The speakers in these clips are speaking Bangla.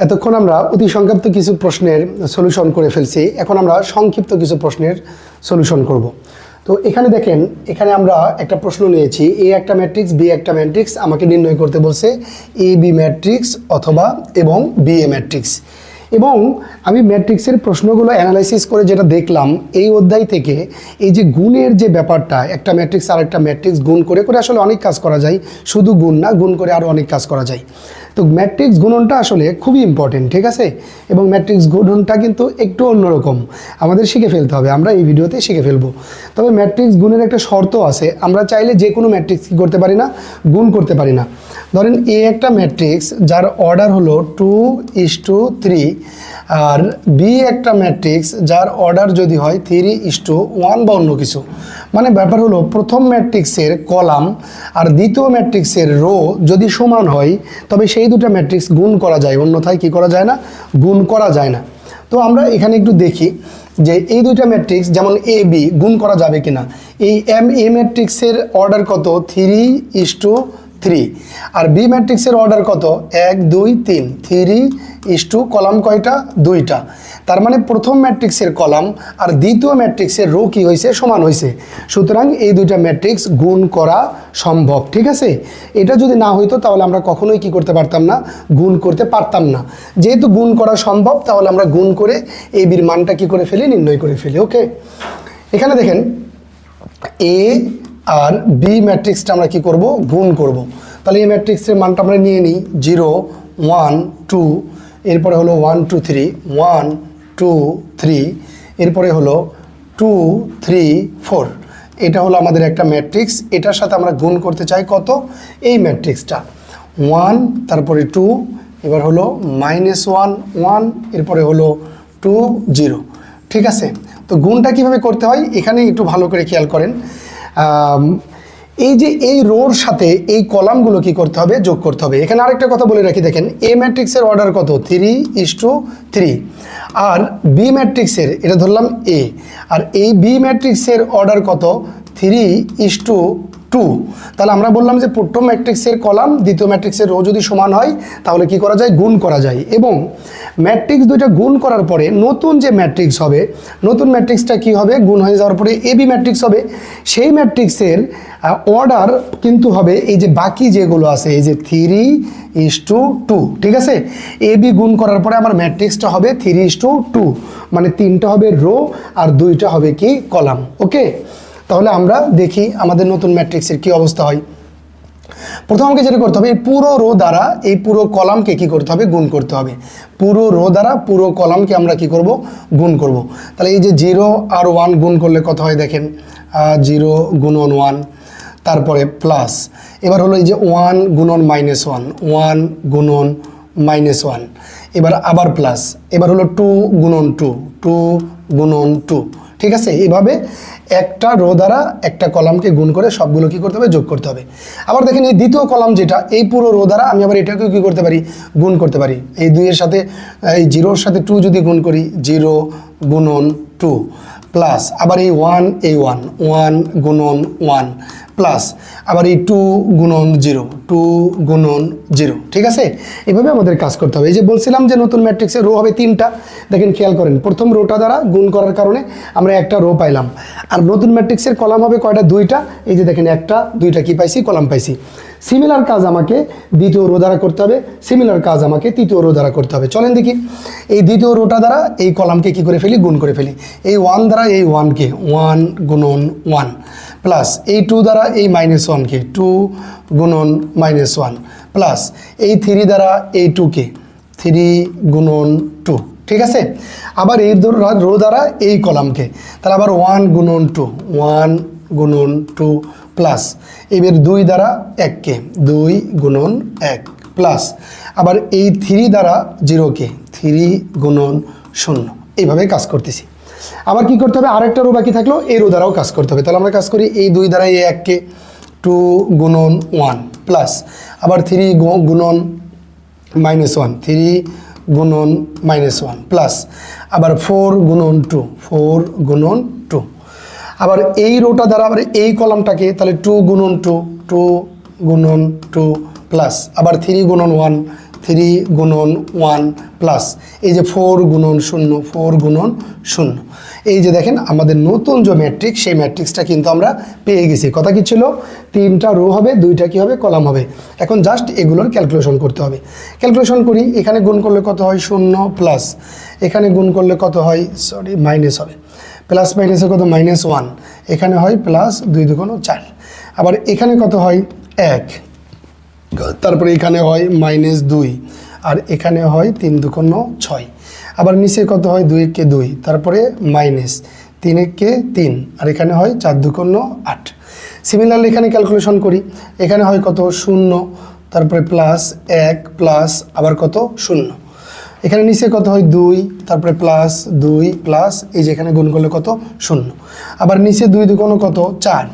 এতক্ষণ আমরা অতি সংক্ষিপ্ত কিছু প্রশ্নের সলিউশন করে ফেলছি। এখন আমরা সংক্ষিপ্ত কিছু প্রশ্নের সলিউশন করব। তো এখানে দেখেন, এখানে আমরা একটা প্রশ্ন নিয়েছি। এ একটা ম্যাট্রিক্স বি একটা ম্যাট্রিক্স আমাকে নির্ণয় করতে বলছে এ বি ম্যাট্রিক্স অথবা এবং বি এ ম্যাট্রিক্স এবং আমি ম্যাট্রিক্সের প্রশ্নগুলো অ্যানালাইসিস করে যেটা দেখলাম, এই অধ্যায় থেকে এই যে গুণের যে ব্যাপারটা, একটা ম্যাট্রিক্স আর একটা ম্যাট্রিক্স গুণ করে করে আসলে অনেক কাজ করা যায়। শুধু গুণ না, গুণ করে আরও অনেক কাজ করা যায়। তো ম্যাট্রিক্স গুণনটা আসলে খুবই ইম্পর্টেন্ট ঠিক আছে? এবং ম্যাট্রিক্স গুণনটা কিন্তু একটু অন্যরকম। আমাদের শিখে ফেলতে হবে, আমরা এই ভিডিওতে শিখে ফেলব। তবে ম্যাট্রিক্স গুণের একটা শর্ত আছে, আমরা চাইলে যে কোনো ম্যাট্রিক্স কী করতে পারি না, গুণ করতে পারি না। ধরেন এ একটা ম্যাট্রিক্স যার অর্ডার হলো টু ইস টু থ্রি আর বি একটা ম্যাট্রিক্স যার অর্ডার যদি হয় থ্রি ইস টু ওয়ান বা অন্য কিছু। মানে ব্যাপার হলো প্রথম ম্যাট্রিক্সের কলাম আর দ্বিতীয় ম্যাট্রিক্সের রো যদি সমান হয়, তবে সেই দুটো ম্যাট্রিক্স গুণ করা যায়, অন্যথায় কি করা যায় না? গুণ করা যায় না। তো আমরা এখানে একটু দেখি যে এই দুইটা ম্যাট্রিক্স যেমন এ বি গুণ করা যাবে কিনা। এই এম এ ম্যাট্রিক্সের অর্ডার কত? থ্রি ইস টু থ্রি আর বি ম্যাট্রিক্সের অর্ডার কত? এক, দুই, তিন। থ্রি ইস টু কলাম কয়টা? দুইটা। তার মানে প্রথম ম্যাট্রিক্সের কলাম আর দ্বিতীয় ম্যাট্রিক্সের রো কি হয়েছে সমান হয়েছে সুতরাং এই দুইটা ম্যাট্রিক্স গুণ করা সম্ভব, ঠিক আছে? এটা যদি না হইতো তাহলে আমরা কখনোই কি করতে পারতাম না? গুণ করতে পারতাম না। যেহেতু গুণ করা সম্ভব, তাহলে আমরা গুণ করে এই বির মানটা কি করে ফেলি? নির্ণয় করে ফেলি ওকে এখানে দেখেন এ আর বি ম্যাট্রিক্সটা আমরা কি করব? গুণ করব। তাহলে এই ম্যাট্রিক্সের মানটা আমরা নিয়ে নিই। জিরো, ওয়ান, টু, এরপরে হলো one, two, three, one, two, three, এরপরে হলো টু, থ্রি, ফোর। এটা হলো আমাদের একটা ম্যাট্রিক্স এটার সাথে আমরা গুণ করতে চাই কত? এই ম্যাট্রিক্সটা ওয়ান, তারপরে টু, এবার হলো মাইনাস ওয়ান ওয়ান, এরপরে হলো টু, জিরো। ঠিক আছে? তো গুণটা কীভাবে করতে হয়? এখানে একটু ভালো করে খেয়াল করেন। এই যে এই রোর সাথে এই কলামগুলো কি করতে হবে? যোগ করতে হবে। এখানে আরেকটা কথা বলে রাখি, দেখেন এ ম্যাট্রিক্সের অর্ডার কত? থ্রি ইস টু থ্রি আর বি ম্যাট্রিক্সের এটা ধরলাম এ আর এই বি ম্যাট্রিক্সের অর্ডার কত? থ্রি ইস টু টু, তাহলে আমরা বললাম যে প্রথম ম্যাট্রিক্সের কলাম, দ্বিতীয় ম্যাট্রিক্সের রো যদি সমান হয়, তাহলে কি করা যায়? গুণ করা যায়। এবং ম্যাট্রিক্স দুইটা গুণ করার পরে নতুন যে ম্যাট্রিক্স হবে, নতুন ম্যাট্রিক্সটা কি হবে? গুণ হয়ে যাওয়ার পরে এ বি ম্যাট্রিক্স হবে। সেই ম্যাট্রিক্সের অর্ডার কিন্তু হবে এই যে বাকি যেগুলো আছে, এই যে থ্রি ইস টু টু, ঠিক আছে? এ বি গুণ করার পরে আমার ম্যাট্রিক্সটা হবে থ্রি ইস টু টু মানে তিনটা হবে রো আর দুইটা হবে কি? Column, okay? তাহলে আমরা দেখি আমাদের নতুন ম্যাট্রিক্সের কি অবস্থা হয়। প্রথম আমাকে যেটা করতে হবে, এই পুরো রো দ্বারা এই পুরো কলামকে কি করতে হবে? গুণ করতে হবে। পুরো রো দ্বারা পুরো কলামকে আমরা কি করব? গুণ করব। তাহলে এই যে জিরো আর ওয়ান গুণ করলে কত হয় দেখেন? জিরো গুণন ওয়ান, তারপরে প্লাস। এবার হলো এই যে ওয়ান গুণন মাইনাস ওয়ান ওয়ান গুণন মাইনাস ওয়ান, এবার আবার প্লাস। এবার হলো টু গুণন টু টু গুণন টু, ঠিক আছে? এইভাবে একটা রো দ্বারা একটা কলামকে গুণ করে সবগুলো কি করতে হবে? যোগ করতে হবে। আবার দেখেন এই দ্বিতীয় কলাম যেটা, এই পুরো রো দ্বারা আমি আবার এটাকেও কী করতে পারি? গুণ করতে পারি। এই দুইয়ের সাথে, এই জিরোর সাথে টু যদি গুণ করি, জিরো গুণন টু প্লাস আবার এই ওয়ান এই ওয়ান ওয়ান গুণন ওয়ান প্লাস আবার এই টু গুণন জিরো, টু গুণন জিরো, ঠিক আছে? এভাবে আমাদের কাজ করতে হবে। এই যে বলছিলাম যে নতুন ম্যাট্রিক্সের রো হবে তিনটা, দেখেন খেয়াল করেন, প্রথম রোটা দ্বারা গুণ করার কারণে আমরা একটা রো পাইলাম। আর নতুন ম্যাট্রিক্সের কলাম হবে কয়টা? দুইটা। এই যে দেখেন একটা, দুইটা কি পাইছি? কলাম পাইছি। সিমিলার কাজ আমাকে দ্বিতীয় রো দ্বারা করতে হবে, সিমিলার কাজ আমাকে তৃতীয় রো দ্বারা করতে হবে। চলেন দেখি, এই দ্বিতীয় রোটা দ্বারা এই কলামকে কি করে ফেলি? গুণ করে ফেলি। এই ওয়ান দ্বারা এই ওয়ানকে, ওয়ান গুণন ওয়ান। প্লাস এই টু দ্বারা এই মাইনাস ওয়ানকে টু গুণন মাইনাস ওয়ান প্লাস এই থ্রি দ্বারা এই টুকে থ্রি গুণন টু ঠিক আছে? আবার এই রো দ্বারা এই কলামকে তাহলে আবার ওয়ান গুণন টু ওয়ান গুণন টু প্লাস এবার দুই দ্বারা এককে দুই গুণন এক প্লাস আবার এই থ্রি দ্বারা জিরোকে থ্রি গুণন শূন্য, এইভাবে কাজ করতেছি। আবার কি করতে হবে? আরেকটা রো বাকি থাকল এই রো দ্বারাও কাজ করতে হবে। তাহলে আমরা কাজ করি এই দুই দ্বারা এই এককে টু গুণন ওয়ান প্লাস আবার থ্রি গুণন মাইনাস ওয়ান থ্রি গুণন মাইনাস ওয়ান প্লাস আবার ফোর গুণন টু ফোর গুণন টু আবার এই রোটা দ্বারা আবার এই কলামটাকে তাহলে টু গুণন টু টু গুণন টু প্লাস আবার থ্রি গুণন ওয়ান থ্রি গুণন ওয়ান প্লাস এই যে ফোর গুণন শূন্য ফোর গুণন শূন্য। এই যে দেখেন, আমাদের নতুন যে ম্যাট্রিক্স সেই ম্যাট্রিক্সটা কিন্তু আমরা পেয়ে গেছি। কথা কি ছিল? তিনটা রো হবে, দুইটা কি হবে? কলাম হবে। এখন জাস্ট এগুলোর ক্যালকুলেশন করতে হবে। ক্যালকুলেশন করি, এখানে গুণ করলে কত হয়? শূন্য প্লাস এখানে গুণ করলে কত হয়? সরি মাইনাস হবে। প্লাস মাইনাসে কত? মাইনাস ওয়ান এখানে হয় প্লাস দুই দুগুণ চার। আবার এখানে কত হয়? এক। তারপরে এখানে হয় মাইনাস দুই, আর এখানে হয় তিন দুকোণ ছয়। আবার নিচে কত হয়? দুই কে দুই, তারপরে মাইনাস তিন কে তিন, আর এখানে হয় চার দুকোণ আট। সিমিলারলি এখানে ক্যালকুলেশন করি, এখানে হয় কত? শূন্য, তারপরে প্লাস এক প্লাস আবার কত? শূন্য। এখানে নিচে কত হয়? দুই, তারপরে প্লাস দুই প্লাস এই যে এখানে গুণ করলে কত? শূন্য। আবার নিচে দুই দুকোণ কত? চার।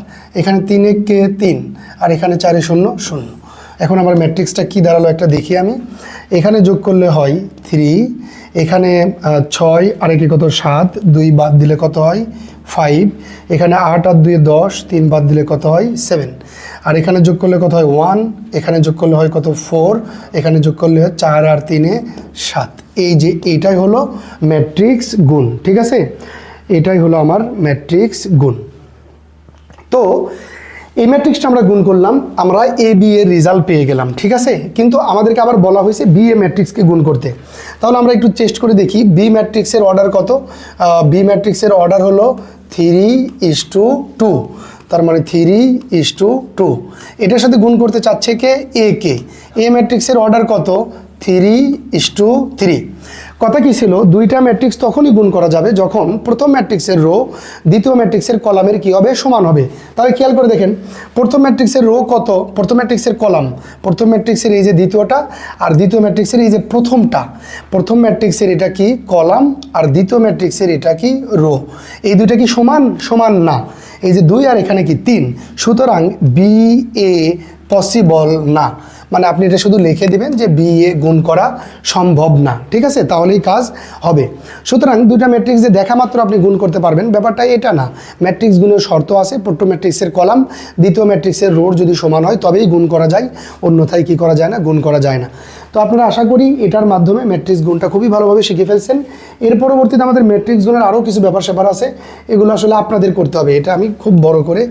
এখানে তিন কে তিন, আর এখানে চারে শূন্য শূন্য। এখন আমার ম্যাট্রিক্সটা কি দাঁড়াল একটা দেখি আমি। এখানে যোগ করলে হয় থ্রি এখানে ছয় আর একে কত? সাত, দুই বাদ দিলে কত হয়? ফাইভ এখানে আট আর দুই দশ, তিন বাদ দিলে কত হয়? সেভেন আর এখানে যোগ করলে কত হয়? ওয়ান এখানে যোগ করলে হয় কত? ফোর এখানে যোগ করলে হয় চার আর তিনে সাত। এই যে এইটাই হলো ম্যাট্রিক্স গুণ, ঠিক আছে? এটাই হলো আমার ম্যাট্রিক্স গুণ। তো এই ম্যাট্রিক্সটা আমরা গুণ করলাম, আমরা এ বি এর রেজাল্ট পেয়ে গেলাম, ঠিক আছে? কিন্তু আমাদেরকে আবার বলা হয়েছে বি এ ম্যাট্রিক্সকে গুণ করতে। তাহলে আমরা একটু চেষ্ট করে দেখি বি ম্যাট্রিক্সের অর্ডার কত? বি ম্যাট্রিক্সের অর্ডার হলো থ্রি ইস টু টু তার মানে থ্রি ইস টু টু এটার সাথে গুণ করতে চাচ্ছে কে? এ কে। এ ম্যাট্রিক্সের অর্ডার কত? Three is two three. কথা কী ছিল? দুইটা ম্যাট্রিক্স তখনই গুণ করা যাবে যখন প্রথম ম্যাট্রিক্সের রো, দ্বিতীয় ম্যাট্রিক্সের কলামের কী হবে? সমান হবে। তাহলে খেয়াল করে দেখেন, প্রথম ম্যাট্রিক্সের রো কত? প্রথম ম্যাট্রিক্সের কলাম। প্রথম ম্যাট্রিক্সের এই যে দ্বিতীয়টা আর দ্বিতীয় ম্যাট্রিক্সের এই যে প্রথমটা। প্রথম ম্যাট্রিক্সের এটা কি? কলাম আর দ্বিতীয় ম্যাট্রিক্সের এটা কি? রো। এই দুইটা কি সমান? সমান না। এই যে দুই আর এখানে কি? তিন। সুতরাং বি এ পসিবল না। মানে আপনি এটা শুধু লিখে দিবেন যে বি এ গুণ করা সম্ভব না, ঠিক আছে? তাহলেই কাজ হবে। সুতরাং দুটা ম্যাট্রিক্স যে দেখা মাত্র আপনি গুণ করতে পারবেন। ব্যাপারটা এটা না। ম্যাট্রিক্স গুণের শর্ত আছে প্রথম ম্যাট্রিক্সের কলাম, দ্বিতীয় ম্যাট্রিক্সের রোড যদি সমান হয়, তবেই গুণ করা যায়। অন্যথায় কি করা যায় না? গুণ করা যায় না। তো আপনারা আশা করি এটার মাধ্যমে ম্যাট্রিক্স গুণটা খুবই ভালোভাবে শিখে ফেলছেন। এর পরবর্তীতে আমাদের ম্যাট্রিক্স গুণের আরও কিছু ব্যাপার স্যাপার আছে। এগুলো আসলে আপনাদের করতে হবে। এটা আমি খুব বড় করে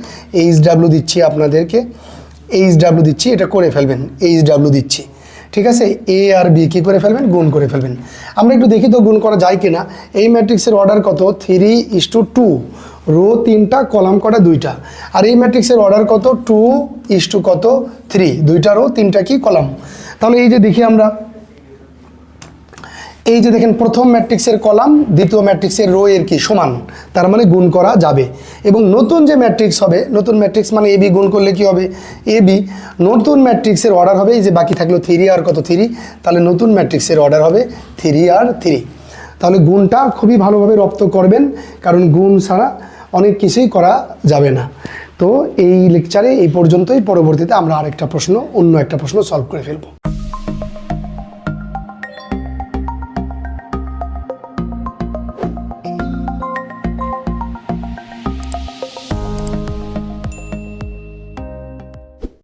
এইচ ডাব্লিউ দিচ্ছি আপনাদেরকে। এইচ ডাব্লু দিচ্ছি, এটা করে ফেলবেন এইচ ডাব্লু দিচ্ছি। ঠিক আছে? এ আর বি কী করে ফেলবেন? গুণ করে ফেলবেন। আমরা একটু দেখি তো গুণ করা যায় কিনা। এই ম্যাট্রিক্সের অর্ডার কত? Three is two two. Row তিনটা, কলাম কটা? দুইটা। আর এই ম্যাট্রিক্সের অর্ডার কত? টু ইস টু কত? থ্রি। দুইটা রো, তিনটা কি? কলাম। তাহলে এই যে দেখি আমরা এই যে দেখেন, প্রথম ম্যাট্রিক্সের কলাম, দ্বিতীয় ম্যাট্রিক্সের রো এর কি? সমান। তার মানে গুণ করা যাবে। এবং নতুন যে ম্যাট্রিক্স হবে, নতুন ম্যাট্রিক্স মানে এবি গুণ করলে কি হবে? এবি নতুন ম্যাট্রিক্সের অর্ডার হবে, এই যে বাকি থাকল থ্রি আর কত থ্রি? তাহলে নতুন ম্যাট্রিক্সের অর্ডার হবে থ্রি আর থ্রি। তাহলে গুণটা খুবই ভালোভাবে রপ্ত করবেন, কারণ গুণ ছাড়া অনেক কিছুই করা যাবে না। তো এই লেকচারে এই পর্যন্তই। পরবর্তীতে আমরা আরেকটা প্রশ্ন, অন্য একটা প্রশ্ন সলভ করে ফেলব।